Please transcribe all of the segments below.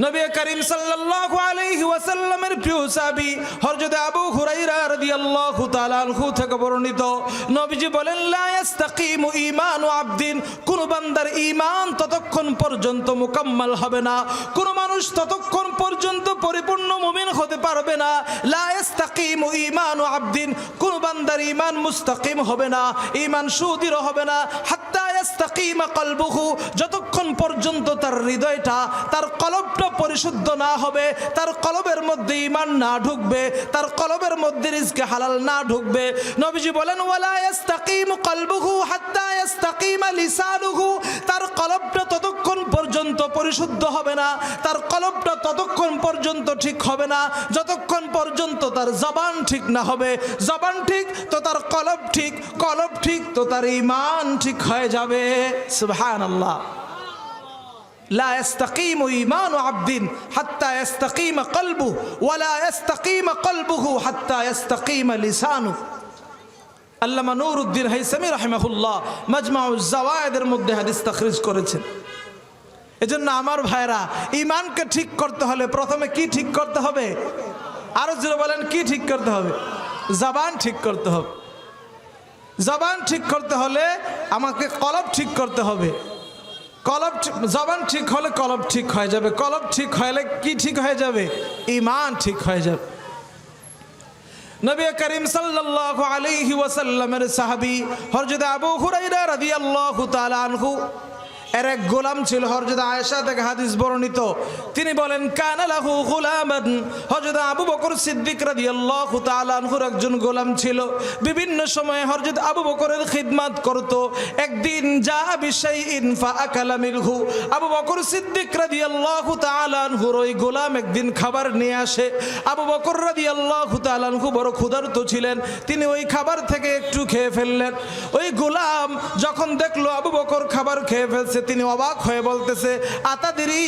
নবী করিম সাল্লাল্লাহু আলাইহি ওয়াসাল্লামের প্রিয় সাহাবী হযরত আবু হুরায়রা রাদিয়াল্লাহু তাআলা আনহু থেকে বর্ণিত। নবীজি বলেন, লা ইস্তাকিমু ঈমানু আবদিন। কোন বান্দার ঈমান ততক্ষণ পর্যন্ত মুকাম্মাল হবে না। কোন মানুষ ততক্ষণ পর্যন্ত পরিপূর্ণ মুমিন হতে পারবে না। লা ইস্তাকিমু ঈমানু আবদিন। কোন বান্দার ঈমান মুস্তাকিম হবে না। ঈমান সুদৃঢ় হবে না। হাত্তা যতক্ষণ পর্যন্ত তার হৃদয়টা, তার কলবটা পরিশুদ্ধ না হবে, তার কলবের মধ্যে ইমান না ঢুকবে, তার কলবের মধ্যে রিজকে হালাল না ঢুকবে। নবীজি বলেন, ওয়ালা ইস্তাকিম কলবুহু হাত্তা ইস্তাকিমা লিসানুহু। তার কলবটা ততক্ষণ পর্যন্ত পরিশুদ্ধ হবে না তার কলবটা ততক্ষণ পর্যন্ত ঠিক হবে না যতক্ষণ পর্যন্ত তার জবান ঠিক না হবে জবান ঠিক তো তার কলব ঠিক কলব ঠিক তো তার ইমান ঠিক হয়ে যাবে সুবহানাল্লাহ لا يستقيم إيمان عبد حتى يستقيم قلبه ولا يستقيم قلبه حتى يستقيم لسانه আল্লামা নুরউদ্দিন হাইসামি রাহিমাহুল্লাহ মাজমাউজ জাওয়ায়েদের মধ্যে হাদিস তাখরিজ করেছেন এজন্য আমার ভাইরা ইমানকে ঠিক করতে হলে প্রথমে কি ঠিক করতে হবে? আরও জোরে বলেন, কি ঠিক করতে হবে? জবান ঠিক করতে হবে। জবান ঠিক করতে হলে আমাকে কলব ঠিক করতে হবে। কলব জবান ঠিক হলে কলব ঠিক হয়ে যাবে। কলব ঠিক হলে কি ঠিক হয়ে যাবে? ইমান ঠিক হয়ে যাবে। নবী করিম সাল্লাল্লাহু আলাইহি ওয়াসাল্লামের সাহাবী হযরত আবু হুরায়রা রাদিয়াল্লাহু তাআলা আনহু এর এক গোলাম ছিল হযরত আয়েশা থেকে হাদিস বর্ণিত। তিনি বলেন, কানা লাহু গুলামান। হযরত আবু বকর সিদ্দিক রাদিয়াল্লাহু তাআলা আনহুর একজন গোলাম ছিল। বিভিন্ন সময়ে হযরত আবু বকরের খিদমত করত। একদিন যা বিশাইইন ফাআকালা মিনহু। আবু বকর সিদ্দিক রাদিয়াল্লাহু তাআলা আনহুর ওই গোলাম একদিন খাবার নিয়ে আসে। আবু বকর রাদিয়াল্লাহু তাআলা আনহু বড় ক্ষুধার্ত ছিলেন। তিনি ওই খাবার থেকে একটু খেয়ে ফেললেন। ওই গোলাম যখন দেখল আবু খাবার খেয়ে ফেলছে, তিনি অবাক হয়ে বলতেছে, আতাদিরি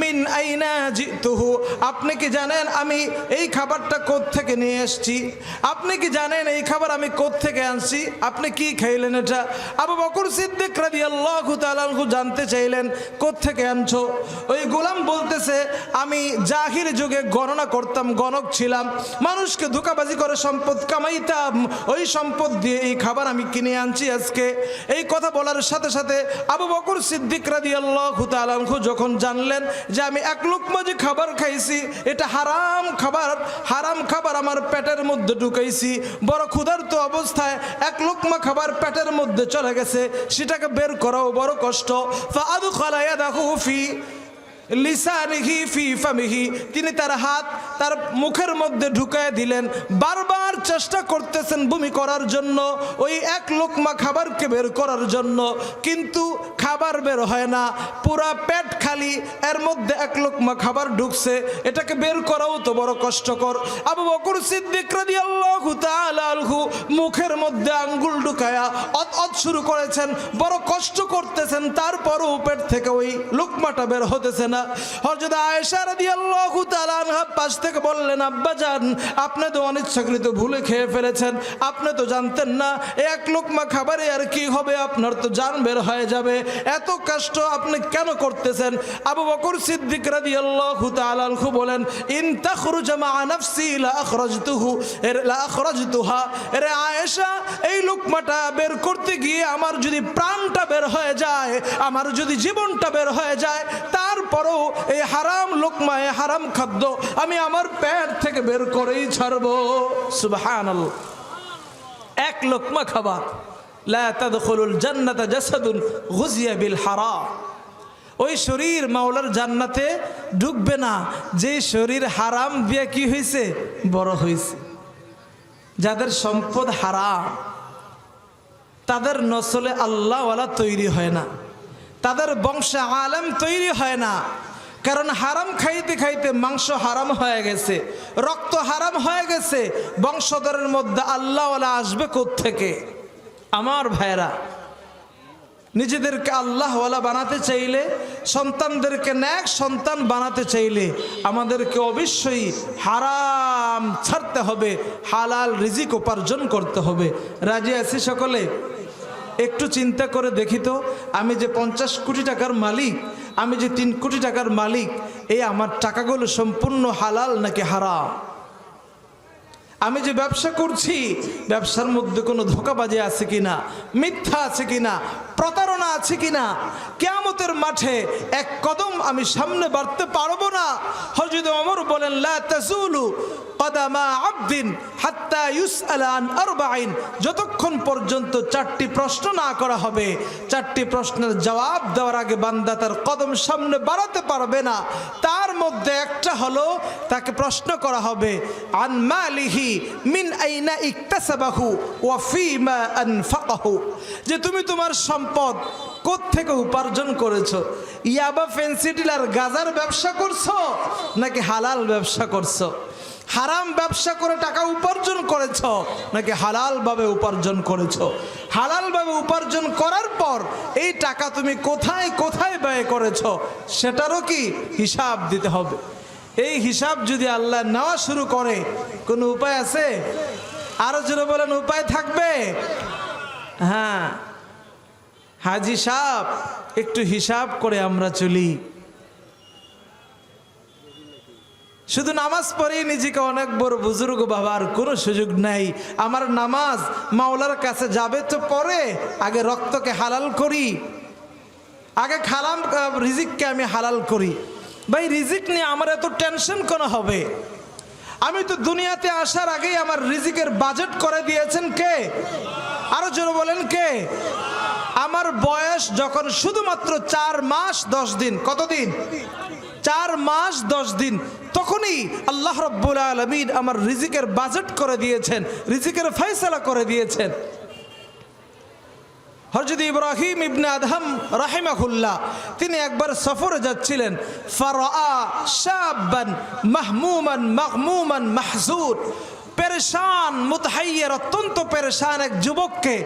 মিন আইনা জিতুহু? আপনি কি জানেন আমি এই খাবারটা থেকে নিয়ে এসেছি? আপনি কি জানেন এই খাবার আমি থেকে আনছি? আপনি কি খাইলেন এটা? আবু বকর সিদ্দিক তাআলা আনহু জানতে চাইলেন থেকে আনছো? ওই গোলাম বলতেছে, আমি জাহির যুগে গণনা করতাম, গণক ছিলাম, মানুষকে ধোকাবাজি করে সম্পদ কামাইতাম, ওই সম্পদ দিয়ে এই খাবার আমি কিনে আনছি আজকে। এই কথা বলার সাথে সাথে আবু বকর সিদ্দিক রাদিয়াল্লাহু আল্লাহ যখন জানলেন যে আমি এক লুকমা যে খাবার খাইছি, এটা হারাম খাবার হারাম খাবার আমার পেটের মধ্যে ঢুকাইছি, বড় ক্ষুধার্ত অবস্থায় এক লুকমা খাবার পেটের মধ্যে চলে গেছে, সেটাকে বের করাও বড় কষ্ট। ফাআদু খালায়াদাহু ফি লিসানিহি, ফি ফামিহি। তিনি তার হাত তার মুখের মধ্যে ঢুকায় দিলেন। বারবার চেষ্টা করতেছেন বমি করার জন্য, ওই এক লোকমা খাবারকে বের করার জন্য। কিন্তু খাবার বের হয় না, পুরা পেট খালি। এর মধ্যে এক লোকমা খাবার ঢুকছে, এটাকে বের করাও তো বড় কষ্টকর। আবু বকর সিদ্দিক রাদিয়াল্লাহু তাআলা মুখের মধ্যে আঙ্গুল ঢুকায়া অত অত শুরু করেছেন, বড় কষ্ট করতেছেন। তারপরও পেট থেকে ওই লোকমাটা বের হতেছে হযরত আয়েশা রাদিয়াল্লাহু তাআলা পাশ থেকে বললেন, আব্বা জান, আপনি তো অনিচ্ছাকৃত ভুলে খেয়ে ফেলেছেন। আপনি তো জানতেন না, এক লোকমা খাবারে আর কি হবে? আপনার তো জান বের হয়ে যাবে। এত কষ্ট আপনি কেন করতেছেন? আবু বকর সিদ্দিক রাদিয়াল্লাহু বলেন, ইন আয়েশা, এই লোকমাটা বের করতে গিয়ে আমার যদি প্রাণটা বের হয়ে যায়, আমার যদি জীবনটা বের হয়ে যায় তারপরও এই হারাম লোকমা, এই হারাম খাদ্য আমি আমার পেট থেকে বের করেই ছাড়বো। সুবহানাল্লাহ। এক লোকমা খাবার। শরীর মাওলার জান্নাতে ঢুকবে না। যে শরীর হারাম কি হয়েছে বড় হয়েছে যাদের সম্পদ হারাম, তাদের নসলে আল্লাহওয়ালা তৈরি হয় না। তাদের বংশে আলেম তৈরি হয় না। কারণ হারাম খাইতে খাইতে মাংস হারাম হয়ে গেছে, রক্ত হারাম হয়ে গেছে, বংশধরের মধ্যে আল্লাহওয়ালা আসবে থেকে আমার ভাইরা নিজেদেরকে আল্লাহওয়ালা বানাতে চাইলে, সন্তানদেরকে ন্যাক সন্তান বানাতে চাইলে আমাদেরকে অবশ্যই হারাম ছাড়তে হবে, হালাল রিজিক উপার্জন করতে হবে। রাজি আছি সকলে? একটু চিন্তা করে দেখি তো, আমি যে পঞ্চাশ কোটি টাকার মালিক, আমি যে তিন কোটি টাকার মালিক, এই আমার টাকাগুলো সম্পূর্ণ হালাল নাকি হারাম? আমি যে ব্যবসা করছি, ব্যবসার মধ্যে কোনো ধোকাবাজি আছে কিনা, মিথ্যা আছে কিনা, প্রতারণা আছে কিনা, কেয়ামতের মাঠে এক কদম আমি সামনে বাড়তে পারব না। হজরত অমর বলেন, লা কদামা আবদিন হাত্তা আন আরবাইন যতক্ষণ পর্যন্ত চারটি প্রশ্ন না করা হবে, চারটি প্রশ্নের জবাব দেওয়ার আগে বান্দা তার কদম সামনে বাড়াতে পারবে না। তার মধ্যে একটা হলো, তাকে প্রশ্ন করা হবে মিন যে তুমি তোমার সম্পদ থেকে উপার্জন করেছ? ইয়াবা ফেন্সি ডিলার গাজার ব্যবসা করছ নাকি হালাল ব্যবসা করছ? হারাম ব্যবসা করে টাকা উপার্জন করেছ? নাকি হালালভাবে উপার্জন করেছ? হালালভাবে উপার্জন করার পর এই টাকা তুমি কোথায় কোথায় ব্যয় করেছ? সেটারও কি হিসাব দিতে হবে? এই হিসাব যদি আল্লাহ নেওয়া শুরু করে, কোনো উপায় আছে? আরও জোরে বলেন, উপায় থাকবে? হ্যাঁ। হাজি সাহ একটু হিসাব করে আমরা চলি। শুধু নামাজ পড়েই নিজেকে অনেক বড় বুজুর্গ বাবার কোনো সুযোগ নাই। আমার নামাজ মাওলার কাছে যাবে তো পরে আগে রক্তকে হালাল করি, আগে খালাম রিজিককে আমি হালাল করি। ভাই, রিজিক নিয়ে আমার এত টেনশন কেন হবে? আমি তো দুনিয়াতে আসার আগেই আমার রিজিকের বাজেট করে দিয়েছেন কে? আরও জোরে বলেন কে? আমার বয়স যখন শুধুমাত্র চার মাস দশ দিন, কতদিন? চার মাস দশ দিন। তখনই আল্লাহ রব্বুল আলমিন আমার রিজিকের বাজেট করে দিয়েছেন, রিজিকের ফয়সলা করে দিয়েছেন। হরজত ইব্রাহিম ইবনে আদহাম রাহিমাহুল্লাহ, তিনি একবার সফরে যাচ্ছিলেন। ফারা শাবান মাহমুমান মাহমুমান মাহজুর। পেরেশান, মুতহাইয়ের অত্যন্ত পেরেশান এক যুবককে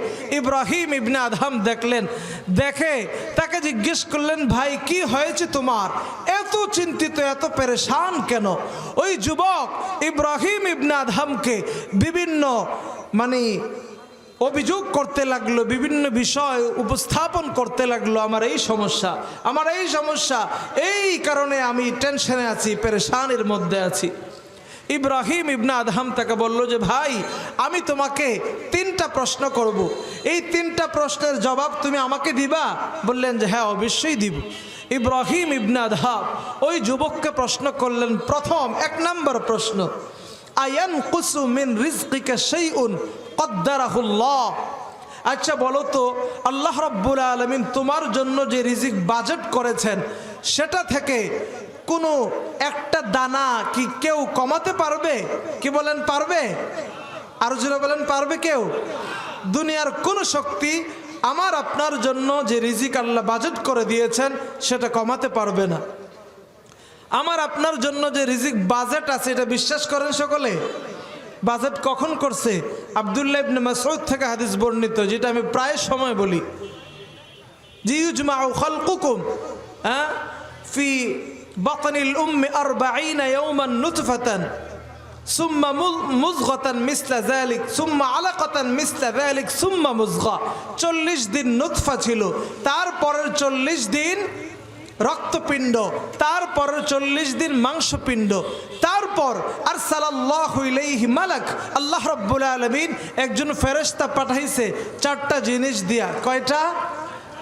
ইব্রাহিম ইবনে আদহাম দেখলেন। দেখে তাকে জিজ্ঞেস করলেন, ভাই, কি হয়েছে তোমার? এত চিন্তিত, এত পেরেশান কেন? ওই যুবক ইব্রাহিম ইবনে আদহামকে বিভিন্ন মানে অভিযোগ করতে লাগল, বিভিন্ন বিষয় উপস্থাপন করতে লাগল, আমার এই সমস্যা, আমার এই সমস্যা, এই কারণে আমি টেনশনে আছি, পেরেশানের মধ্যে আছি। ইব্রাহিম ইবনা আদহাম তাকে বলল যে, ভাই, আমি তোমাকে তিনটা প্রশ্ন করব। এই তিনটা প্রশ্নের জবাব তুমি আমাকে দিবা? বললেন যে হ্যাঁ অবশ্যই দিব। ইব্রাহিম ইবনা আদহাম ওই যুবককে প্রশ্ন করলেন, প্রথম, এক নম্বর প্রশ্ন। আয়ান কুসু মিন রিজকিকে সেই উন কদ্দারাহুল্লাহ আচ্ছা বলো তো, আল্লাহ রব্বুল আলমিন তোমার জন্য যে রিজিক বাজেট করেছেন, সেটা থেকে কোনো একটা দানা কি কেউ কমাতে পারবে? কি বলেন পারবে? আরও জোরে বলেন, পারবে কেউ? দুনিয়ার কোনো শক্তি আমার, আপনার জন্য যে রিজিক আল্লাহ বাজেট করে দিয়েছেন, সেটা কমাতে পারবে না। আমার, আপনার জন্য যে রিজিক বাজেট আছে, এটা বিশ্বাস করেন সকলে? বাজেট কখন করছে? আবদুল্লাহ ইবনে মাসউদ থেকে হাদিস বর্ণিত, যেটা আমি প্রায় সময় বলি। জি ইউজমাউ খালকুকুম হ্যাঁ? ফি বাতানিল উম্মে আর বাইনা ইয়ৌমান নুতফাতান, সুম্মা মুজগতান মিসলা জালিক সুম্মা আলাকাতান মিসলা জালিক সুম্মা মুজগা। চল্লিশ দিন নুৎফা ছিল, তারপরের চল্লিশ দিন রক্তপিণ্ড, তারপরের চল্লিশ দিন মাংসপিণ্ড। তারপর আর সালাল্লাহলেহি মালাক, আল্লাহ রব্বুল আলমিন একজন ফেরস্তা পাঠাইছে চারটা জিনিস দিয়া। কয়টা?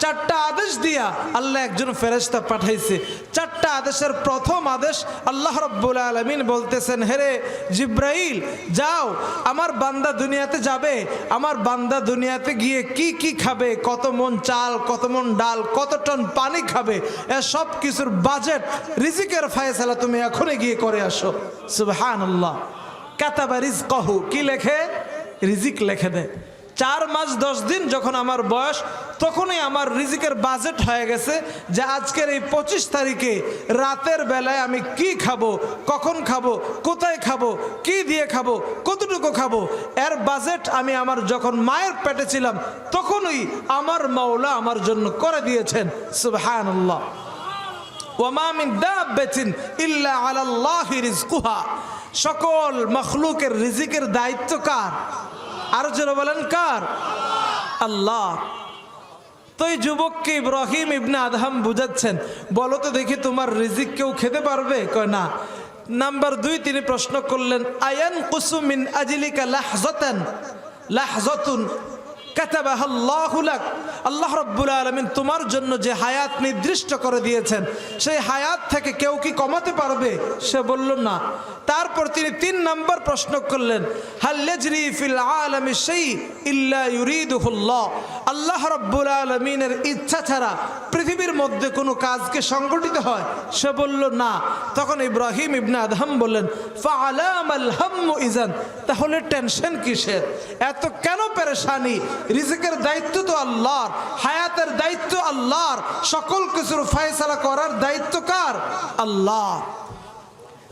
চারটা আদেশ দিয়া আল্লাহ একজন ফেরেস্তা পাঠাইছে। চারটা আদেশের প্রথম আদেশ আল্লাহ রব্বুল আলমিন বলতেছেন হেরে জিব্রাইল, যাও, আমার বান্দা দুনিয়াতে যাবে। আমার বান্দা দুনিয়াতে গিয়ে কি কি খাবে? কত মন চাল, কত মন ডাল, কত টন পানি খাবে? এ সব কিছুর বাজেট রিজিকের ফায়সালা তুমি এখনই গিয়ে করে আসো। সুবহান আল্লাহ কাতাবা রিজ কহু কি লেখে? রিজিক লেখে দেয়। চার মাস দশ দিন যখন আমার বয়স, তখনই আমার রিজিকের বাজেট হয়ে গেছে যে আজকের এই পঁচিশ তারিখে রাতের বেলায় আমি কি খাব, কখন খাব, কোথায় খাব, কি দিয়ে খাব, কতটুকু খাব, এর বাজেট আমি আমার যখন মায়ের পেটে ছিলাম, তখনই আমার মাওলা আমার জন্য করে দিয়েছেন। সুবহান সকল মখলুকের রিজিকের দায়িত্ব কার? আরও জোরে বলেন, কার? আল্লাহ। তো এই যুবককে ইব্রাহিম ইবনে আদহাম বুঝাচ্ছেন, বলো তো দেখি তোমার রিজিক কেউ খেতে পারবে? কয়, না। নাম্বার দুই, তিনি প্রশ্ন করলেন, আয়ান কুসুমিন আজিলিকা লাহজতেন? লাহজতুন কাতাবাহ আল্লাহু রব্বুল আলমিন তোমার জন্য যে হায়াত নির্দিষ্ট করে দিয়েছেন, সেই হায়াত থেকে কেউ কি কমাতে পারবে? সে বলল, না। তারপর তিনি তিন নম্বর প্রশ্ন করলেন হাল্লেজরি ফিল আলমি সেই ইল্লা ইউরিদুহুল্লাহ আল্লাহ রাব্বুল আলামিনের ইচ্ছা ছাড়া পৃথিবীর মধ্যে কোনো কাজকে সংগঠিত হয়। সে বলল, না। তখন ইব্রাহিম ইবনে আদহাম বললেন ইজান। তাহলে টেনশন কিসের? এত কেন পেরেশানি? রিজিকের দায়িত্ব তো আল্লাহর, হায়াতের দায়িত্ব আল্লাহর, সকল কিছুর ফয়সালা করার দায়িত্ব কার? আল্লাহ।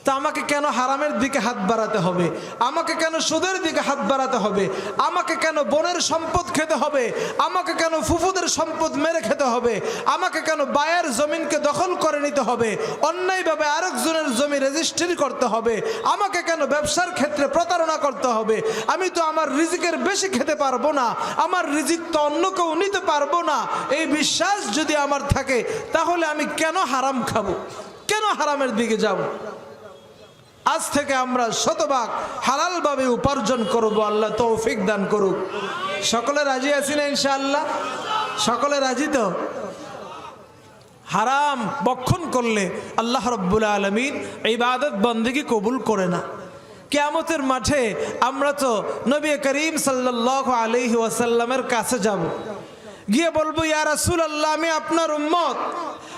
তা আমাকে কেন হারামের দিকে হাত বাড়াতে হবে? আমাকে কেন সুদের দিকে হাত বাড়াতে হবে? আমাকে কেন বনের সম্পদ খেতে হবে? আমাকে কেন ফুফুদের সম্পদ মেরে খেতে হবে? আমাকে কেন বায়ের জমিনকে দখল করে নিতে হবে? অন্যায়ভাবে আরেকজনের জমি রেজিস্ট্রি করতে হবে। আমাকে কেন ব্যবসার ক্ষেত্রে প্রতারণা করতে হবে? আমি তো আমার রিজিকের বেশি খেতে পারব না। আমার রিজিক তো অন্য কেউ নিতে পারব না। এই বিশ্বাস যদি আমার থাকে, তাহলে আমি কেন হারাম খাব? কেন হারামের দিকে যাব? আজ থেকে আমরা শতভাগ হালালভাবে উপার্জন করব, আল্লাহ তৌফিক দান করুক। সকলে রাজি আছি না ইনশাআল্লাহ? সকলে রাজি তো? হারাম বক্ষণ করলে আল্লাহ রব্বুল আলমিন ইবাদত বন্দিকে কবুল করে না। কেয়ামতের মাঠে আমরা তো নবী করিম সাল্লাহ আলহি ওয়াসাল্লামের কাছে যাব। গিয়ে বলব, ইয়া রাসুল আল্লাহ আমি আপনার উম্মত।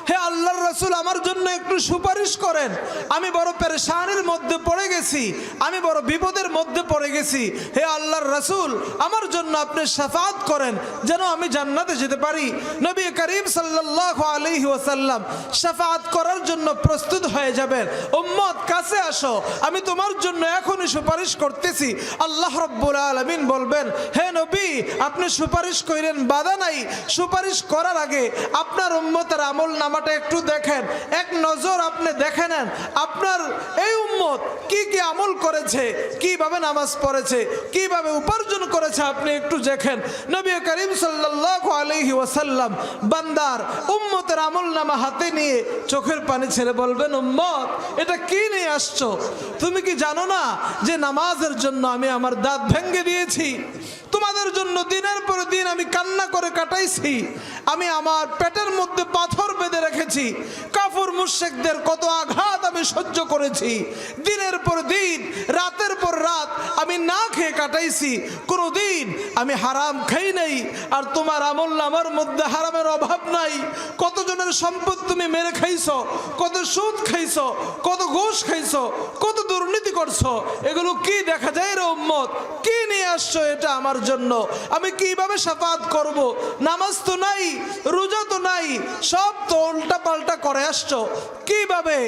হে আল্লাহর রসুল, আমার জন্য একটু সুপারিশ করেন। আমি বড় পেরেশানির মধ্যে পড়ে গেছি। আমি বড় বিপদের মধ্যে পড়ে গেছি। হে আল্লাহর রসুল, আমার জন্য আপনি সাফাত করেন যেন আমি জান্নাতে যেতে পারি। নবী করিম সাল্লাহ আলহি ওয়াসাল্লাম সাফাত করার জন্য প্রস্তুত হয়ে যাবেন। উম্মত, কাছে আসো। আমি তোমার জন্য এখনই সুপারিশ করতেছি। আল্লাহ রব্বুল আলমিন বলবেন, হে নবী, আপনি সুপারিশ করেন বাধা নাই। সুপারিশ করার আগে আপনার উম্মতের আমল নামাটা একটু দেখেন। এক নজর আপনি দেখে নেন, আপনার এই উম্মত কি কি আমল করেছে, কীভাবে নামাজ পড়েছে, কীভাবে উপার্জন করেছে আপনি একটু দেখেন। নবী করিম সাল্লাল্লাহু আলাইহি ওয়াসাল্লাম বান্দার উম্মতের আমল নামা হাতে নিয়ে চোখের পানি ছেড়ে বলবেন, উম্মত, এটা কি নিয়ে আসছো? তুমি কি জানো না যে নামাজের জন্য আমি আমার দাঁত ভেঙে দিয়েছি? তোমাদের জন্য দিনের পর দিন আমি কান্না করে কাটাইছি। আমি আমার পেটের মধ্যে পাথর বেঁধে রেখেছি। কাফুর মুশেকদের কত আঘাত আমি সহ্য করেছি। দিনের পর দিন, রাতের পর কাটাইছি কোনো দিন আমি হারাম খাই নাই, আর তোমার আমল আমার মধ্যে হারামের অভাব নাই। কতজনের সম্পদ তুমি মেরে খাইছো, কত সুদ খাইছো, কত ঘুষ খাইছো, কত দুর্নীতি করছ, এগুলো কি দেখা যায় রে উম্মত? কি নিয়ে আসছো এটা আমার জন্য? আমি কীভাবে সাফাত করব? নামাজ তো নাই, রোজা তো নাই, সব তো উল্টা পাল্টা করে আসছো। কীভাবে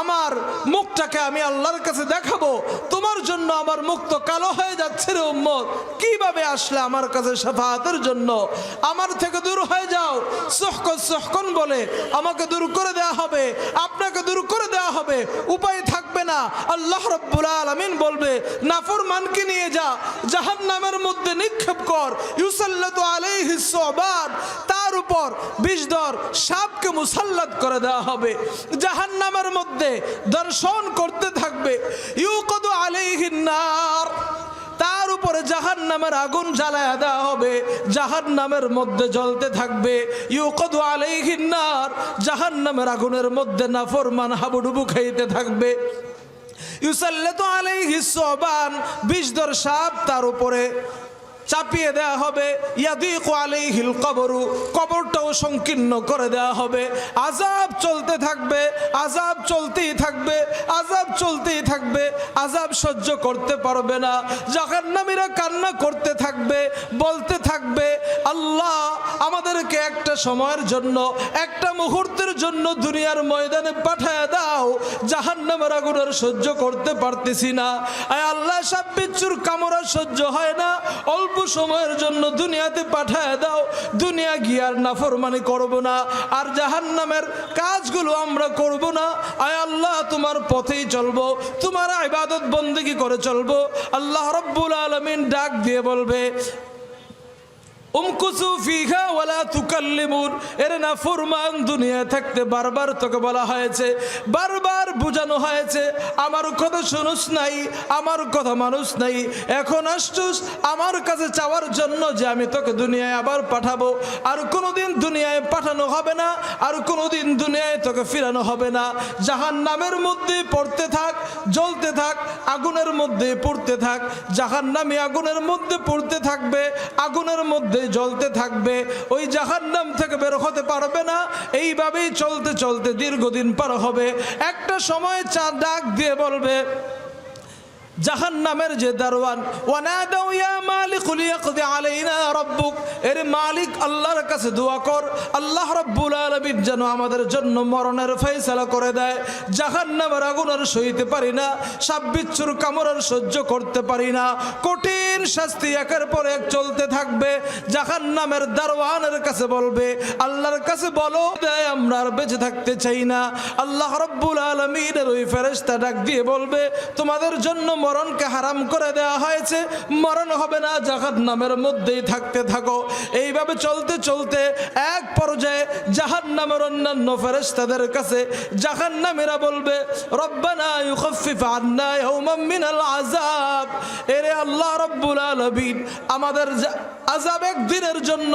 আমার মুখটাকে আমি আল্লাহর কাছে দেখাবো? তোমার জন্য আমার মুখ তো কালো হয়ে যাচ্ছে। রে উম্মত? কীভাবে আসলে আমার কাছে সাফাতের জন্য? আমার থেকে দূর হয়ে যাও। সহকন সহকন বলে, আমাকে দূর করে দেওয়া হবে। আপনাকে দূর করে দেওয়া হবে। উপায় থাকবে না। আল্লাহ রব্বুল আলামিন বলবে, নাফরমানকে নিয়ে যা। জাহান্নামের মধ্যে নিক্ষেপ কর। ইউসাল্লাতু আলাইহি সবান। তার উপর বিষধর সাপকে মুসাল্লাত করে দেওয়া হবে। জাহান্নামের মধ্যে দর্শন করতে থাকবে। ইউকদু আলাইহিন উপরে জাহান নামের আগুন জ্বালায় দেওয়া হবে জাহান নামের মধ্যে জ্বলতে থাকবে। ইউকদু আলাই নার জাহান নামের আগুনের মধ্যে নাফরমান হাবুডুবু খাইতে থাকবে। ইউসাল্লাতু আলাই সবান, বিষধর সাপ তার উপরে। চাপিয়ে দেয়া হবে। ইয়াদিকু আলাইহিল কবরু, কবরটাও সংকীর্ণ করে দেয়া হবে। আজাব চলতে থাকবে আজাব চলতেই থাকবে আজাব চলতেই থাকবে আজাব সহ্য করতে পারবে না। জাহান্নামীরা কান্না করতে থাকবে, বলতে থাকবে সময়ের জন্য, একটা মুহূর্তের জন্য দুনিয়ার ময়দানে পাঠায় দাও। জাহান্নামের আগুনের সহ্য করতে পারতেছি না। আয় আল্লাহ সাপ বিচ্ছুর কামড়া সহ্য হয় না। অল্প সময়ের জন্য দুনিয়াতে পাঠায় দাও। দুনিয়া গিয়ার আর নাফরমানি করব না। আর জাহান্নামের কাজগুলো আমরা করব না। আয় আল্লাহ, তোমার পথেই চলবো। তোমার ইবাদত বন্দিগি করে চলবো। আল্লাহ রব্বুল আলমিন ডাক দিয়ে বলবে এর না ফুরমান থাকতে বারবার তোকে বলা হয়েছে, বারবার বোঝানো হয়েছে কথা শুনুস নাই কথা মানুষ নাই। এখন আমার কাছে চাওয়ার জন্য যে আমি তোকে দুনিয়ায় আবার পাঠাবো। আর কোনোদিন দুনিয়ায় পাঠানো হবে না, আর কোনোদিন দুনিয়ায় তোকে ফিরানো হবে না। জাহান নামের মধ্যে পড়তে থাক, জ্বলতে থাক, আগুনের মধ্যে পড়তে থাক। জাহান নামে আগুনের মধ্যে পড়তে থাকবে, আগুনের মধ্যে জ্বলতে থাকবে, ওই জাহান নাম থেকে বের হতে পারবে না। এইভাবেই চলতে চলতে দীর্ঘদিন পার হবে। একটা সময় চা ডাক দিয়ে বলবে জাহান নামের যে দারোয়ান, ওয়ানাদাউ ইয়া মালিক লিয়াকদি আলাইনা রাব্বুক এর মালিক আল্লাহর কাছে দোয়া কর। আল্লাহ রাব্বুল আলামিন যেন আমাদের জন্য মরণের ফয়সালা করে দেয়। জাহান নামের আগুন আর সইতে পারি না সাপ বিচ্ছুর কামড় সহ্য করতে পারি না। কঠিন শাস্তি একের পর এক চলতে থাকবে। জাহান নামের দারোয়ানের কাছে বলবে, আল্লাহর কাছে বলো, দেয় আমরা আর বেঁচে থাকতে চাই না। আল্লাহ রব্বুল আলমিনের ওই ফেরেস্তা ডাক দিয়ে বলবে, তোমাদের জন্য মরণকে হারাম করে দেওয়া হয়েছে। মরণ হবে না জাহান নামের মধ্যেই থাকতে থাকো। এইভাবে চলতে চলতে এক পর্যায়ে জাহান নামের অন্যান্য ফেরেস্তাদের কাছে জাহান নামেরা বলবে, রব্বানা আজাব এরে আল্লাহ রব্বুল আলামিন, আমাদের আযাব একদিনের জন্য,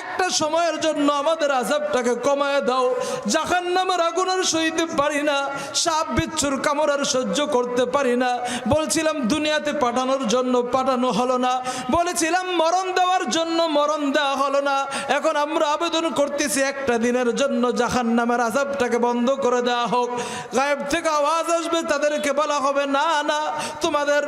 একটা সময়ের জন্য আমাদের আযাবটাকে কমায় দাও। জাহান্নামের আগুন আর সইতে পারি না, সাপ বিচ্ছুর কামড় আর সহ্য করতে পারি না। বলছিলাম, দুনিয়াতে পাঠানোর জন্য পাঠানো হলো না। বলেছিলাম, মরণ দেওয়ার জন্য মরণ দেওয়া হলো না। এখন আমরা আবেদন করতেছি, একটা দিনের জন্য জাহান্নামের আজাবটাকে বন্ধ করে দেওয়া হোক। গায়েব থেকে আওয়াজ আসবে, তাদেরকে বলা হবে, না না, তোমাদের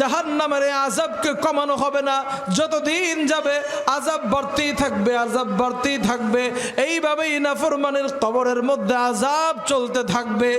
জাহান্নামের এই আযাবকে কমানো হবে না। যতদিন যাবে আজাব বাড়তেই থাকবে আজাব বাড়তেই থাকবে। এইভাবেই নাফরমানের কবরের মধ্যে আজাব চলতে থাকবে।